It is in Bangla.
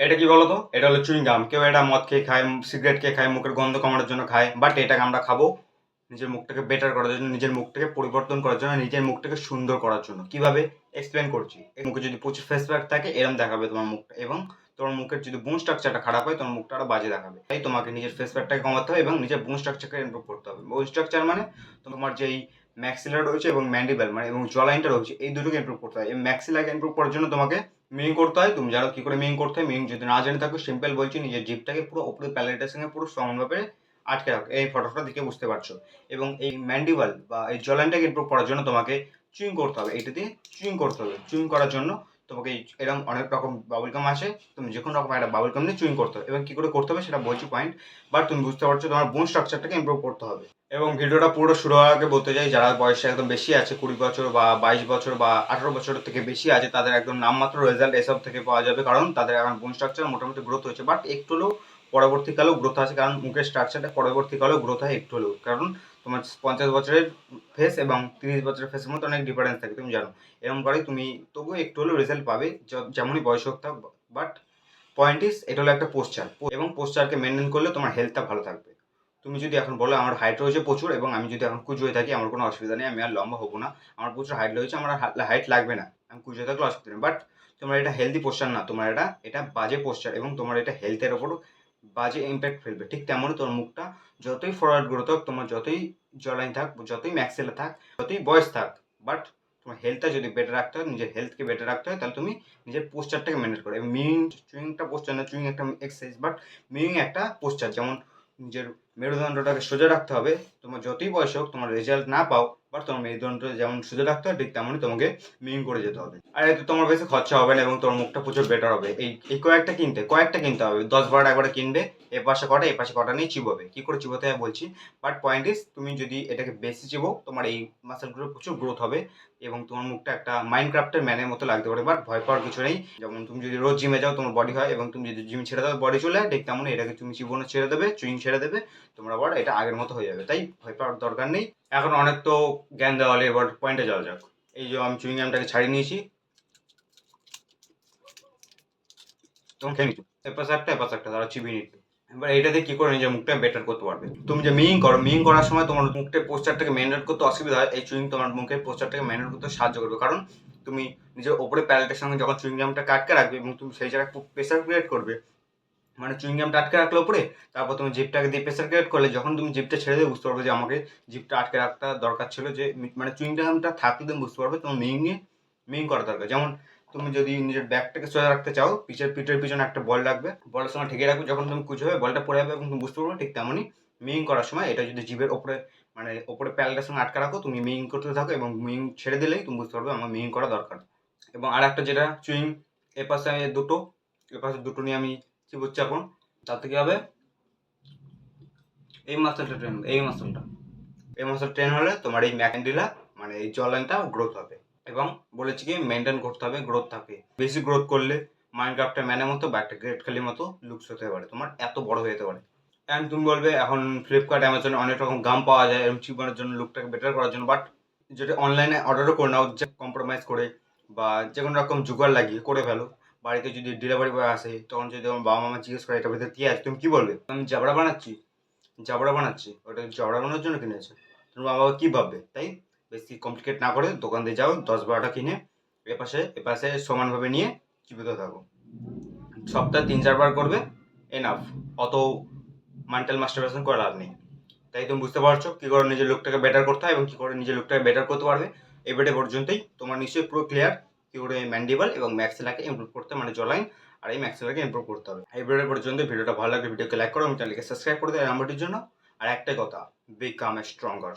এটা কি বলতো? এটা হলো চুইং গাম কেউ এটা মদ খেয়ে খায়, সিগারেট খেয়ে খায়, মুখের গন্ধ কমানোর জন্য খায় বাট এটাকে আমরা খাব নিজের মুখটাকে বেটার করার জন্য, নিজের মুখটাকে পরিবর্তন করার জন্য, নিজের মুখটাকে সুন্দর করার জন্য। কীভাবে? এক্সপ্লেন করছি। মুখে যদি প্রচুর ফেস প্যাক থাকে, এরম দেখাবে তোমার মুখটা এবং তোমার মুখের যদি বোন স্ট্রাকচারটা খারাপ হয়, তোমার মুখটা আরও বাজে দেখাবে। তাই তোমাকে নিজের ফেস প্যাকটাকে কমাতে হবে এবং নিজের বোন স্ট্রাকচারকে ইমপ্রুভ করতে হবে। বোন স্ট্রাকচার মানে তোমার যেই ম্যাক্সিলা রয়েছে এবং ম্যান্ডিবেল মানে এবং জলাইনটা রয়েছে, এই দুটোকে ইমপ্রুভ করতে হয় এই ম্যাক্সিলাকে ইমপ্রুভ করার জন্য তোমাকে মিং করতে হয়, তুমি জানো কি করে মিং করতে হয় মিং যদি না জেনে থাকো সিম্পল বলছি, নিজের জিপটাকে পুরো উপরে প্যালেটের সঙ্গে পুরো সমানভাবে আটকে রাখো। এই ফটোটা দেখে বুঝতে পারছ। এবং এই ম্যান্ডিবল বা এই জলানটাকে ইমপ্রুভ করার জন্য তোমাকে চুইং করতে হবে। এটা দিয়ে চুইং করতে হবে। চুইং করার জন্য তোমাকে এরকম অনেক রকম বাবুল গাম আছে, তুমি যে কোনো রকম একটা বাবুল গাম নিয়ে চুইং করতে হবে। এবং কী করে করতে হবে সেটা বলছি পয়েন্ট বাট তুমি বুঝতে পারছ তোমার বোন স্ট্রাকচারটাকে ইম্প্রুভ করতে হবে। এবং ভিডিওটা পুরো শুরু হওয়ার আগে বলতে চাই, যারা বয়সে একদম বেশি আছে, কুড়ি বছর বা বাইশ বছর বা আঠারো বছর থেকে বেশি আছে, তাদের একদম নামমাত্র রেজাল্ট এসব থেকে পাওয়া যাবে। কারণ তাদের এখন বোন স্ট্রাকচার মোটামুটি গ্রোথ হয়েছে বাট একটু হলেও পরবর্তীকালেও গ্রোথ আছে কারণ মুখের স্ট্রাকচারটা পরবর্তীকালেও গ্রোথ হয় একটু হলেও। কারণ তোমার পঞ্চাশ বছরের ফেস এবং তিরিশ বছরের ফেসের মধ্যে অনেক ডিফারেন্স থাকে, তুমি জানো। এরকম করে তুমি তবুও একটু হলেও রেজাল্ট পাবে যেমনই বয়স হোক থাক বাট পয়েন্ট ইস এটা হলো একটা পোস্টার এবং পোস্টারকে মেনটেন করলে তোমার হেলথটা ভালো থাকবে। তুমি যদি এখন বলো, আমার হাইট রয়েছে প্রচুর এবং আমি যদি এখন কুচো হয়ে থাকি, আমার কোনো অসুবিধা নেই, আমি আর লম্বা হব না। আমার প্রচুর হাইট রয়েছে, আমার হাইট লাগবে না। আমি কুচো থাকলে অসুবিধা নেই। বাট তোমার এটা হেলদি পোস্টার না, তোমার এটা এটা বাজে পোস্টার এবং তোমার এটা হেলথের ওপর বাজে ইম্প্যাক্ট ফেলবে। ঠিক তেমনই তোমার মুখটা যতই ফরওয়ার্ড গ্রোথ হোক, তোমার যতই জলাইন থাক, যতই ম্যাক্সেলে থাক, যতই বয়স থাক বাট তোমার হেলথটা যদি বেটার রাখতে হয়, নিজের হেলথকে বেটার রাখতে হয়, তাহলে তুমি নিজের পোস্টারটাকে মেনটেন করো। মিউইং চুইংটা পোস্টার না চুইং একটা এক্সারসাইজ বাট মিউইং একটা পোস্টার যেমন নিজের মেরুদণ্ডটাকে সোজা রাখতে হবে, তোমার যতই বয়স হোক, তোমার রেজাল্ট না পাও বাট তোমার মেরুদণ্ড যেমন সোজা রাখতে হয় ঠিক তেমনই তোমাকে মিউইং করে যেতে হবে। আর এতে তোমার বেশি খরচা হবে না এবং তোমার মুখটা প্রচুর বেটার হবে। এই এই কয়েকটা কিনতে কয়েকটা কিনতে হবে। দশ বারোটা একবারে কিনবে এ পাশে কটা এ পাশে কটা নিয়ে চিবোবে। কী করে চিবোতে হয় বলছি? বাট পয়েন্ট ইস তুমি যদি এটাকে বেশি চিবো, তোমার এই মাসেলগুলোর প্রচুর গ্রোথ হবে। এবং তোমার মুখটা একটা মাইন্ড ক্রাফটের ম্যানের মতো লাগতে পারে বাট ভয় পাওয়ার কিছু নেই। যেমন তুমি যদি রোজ জিমে যাও, তোমার বডি হয়, এবং তুমি যদি জিম ছেড়ে দাও বডি চলে ঠিক তেমনই এটাকে তুমি জীবনে ছেড়ে দেবে, চুইং ছেড়ে দেবে, তোমরা আবার এটা আগের মতো হয়ে যাবে। তাই ভয় পাওয়ার দরকার নেই। এখন অনেক তো জ্ঞান দেওয়া হলে, এবার পয়েন্টে যাওয়া যাক। এই যে আমি চুইং গামটাকে ছাড়িয়ে নিয়েছি। তোমার খেয়ে নিচ্ছ। একটা, এপাশে একটা তারা চিবিয়ে এবার এটা দিয়ে কি করে নিজের মুখটা বেটার করতে পারবে? তুমি যে মিং করো মিং করার সময় তোমার মুখটা পোস্টারটাকে মেনটেন করতে অসুবিধা হয়, এই চুইং তোমার মুখের পোস্টারটাকে মেনটেন করতে সাহায্য করবে। কারণ তুমি নিজের ওপরে প্যালেটের সঙ্গে যখন চুইং গামটা আটকে রাখবে এবং তুমি সেই জায়গায় প্রেসার ক্রিয়েট করবে মানে চুইং গামটা আটকে রাখলে ওপরে তারপর তুমি জিপটাকে দিয়ে প্রেসার ক্রিয়েট করলে, যখন তুমি জিপটা ছেড়ে দিয়ে বুঝতে পারবে যে আমাকে জিপটা আটকে রাখতে দরকার ছিল যে মানে চুইং গামটা থাকলে তুমি বুঝতে পারবে তোমার মিংয়ে মিং করা দরকার। যেমন তুমি যদি নিজের ব্যাগটাকে সোজা রাখতে চাও পিছের পিঠের পিছনে একটা বল রাখবে। বলের সঙ্গে ঠেকে রাখবে, যখন তুমি কুচো হবে বলটা পড়ে যাবে এবং তুমি বুঝতে পারবে, ঠিক তেমনই মিং করার সময় এটা যদি জিভের ওপরে মানে ওপরে প্যালটার সঙ্গে আটকা রাখো, তুমি মিং করতে থাকো এবং মিং ছেড়ে দিলেই তুমি বুঝতে পারবে আমার মিং করা দরকার। এবং আর একটা যেটা, চুইং, এ পাশে দুটো, এ পাশে দুটো নিয়ে আমি বলছি এখন তাতে কী হবে? এই মাসেলটা ট্রেন এই মাসেলটা এই মাসেল ট্রেন হলে তোমার এই ম্যাকেন্ডিলা মানে এই জল জলাইনটা গ্রোথ হবে। এবং বলেছি কি মেনটেন করতে হবে গ্রোথ থাকে। বেশি গ্রোথ করলে মাইনক্রাফটের ম্যানের মতো বা একটা গ্রেট খালির মতো লুকস হতে পারে। তোমার এত বড় হয়ে যেতে পারে। অ্যান্ড তুমি বলবে, এখন ফ্লিপকার্ট অ্যামাজনে অনেক রকম গাম পাওয়া যায়, এরকম চিপানোর জন্য লুকটাকে বেটার করার জন্য। বাট যেটা অনলাইনে অর্ডারও করে নাও, যে কম্প্রোমাইজ করে বা যে কোনো রকম জোগাড় লাগিয়ে করে ফেলো। বাড়িতে যদি ডেলিভারি বয় আসে, তখন যদি আমার বাবা মামা জিজ্ঞেস করে, এটা ভিতরে কী আছে? তুমি কী বলবে? আমি জাবড়া বানাচ্ছি জাবড়া বানাচ্ছি। ওটা জাবড়া বানানোর জন্য কিনেছে। তোমার বাবা কী ভাববে? তাই বেশি কমপ্লিকেট না করে দোকান দিয়ে যাও, দশ বারোটা কিনে এপাশে এপাশে সমানভাবে নিয়ে চিবিতে থাকো। সপ্তাহে তিন চারবার করবে এনাফ অত মেন্টাল মাস্টারবেশন করে লাভ নেই। তাই তুমি বুঝতে পারছ কী করে নিজের লুকটাকে বেটার করতে হয় এবং কী করে নিজের লুকটাকে বেটার করতে পারবে। এই বেটে পর্যন্তই। তোমার নিশ্চয়ই পুরো ক্লিয়ার কী করে ম্যান্ডিবল এবং ম্যাক্সেলাকে ইমপ্রুভ করতে মানে জলাইন আর এই ম্যাক্সেলাকে ইমপ্রুভ করতে হবে। ভিডিও পর্যন্ত ভিডিওটা ভালো লাগলে ভিডিওকে লাইক করো এবং চ্যানেলকে সাবস্ক্রাইব করে দেয় নাম্বারটির জন্য। আর একটাই কথা বিকাম স্ট্রঙ্গার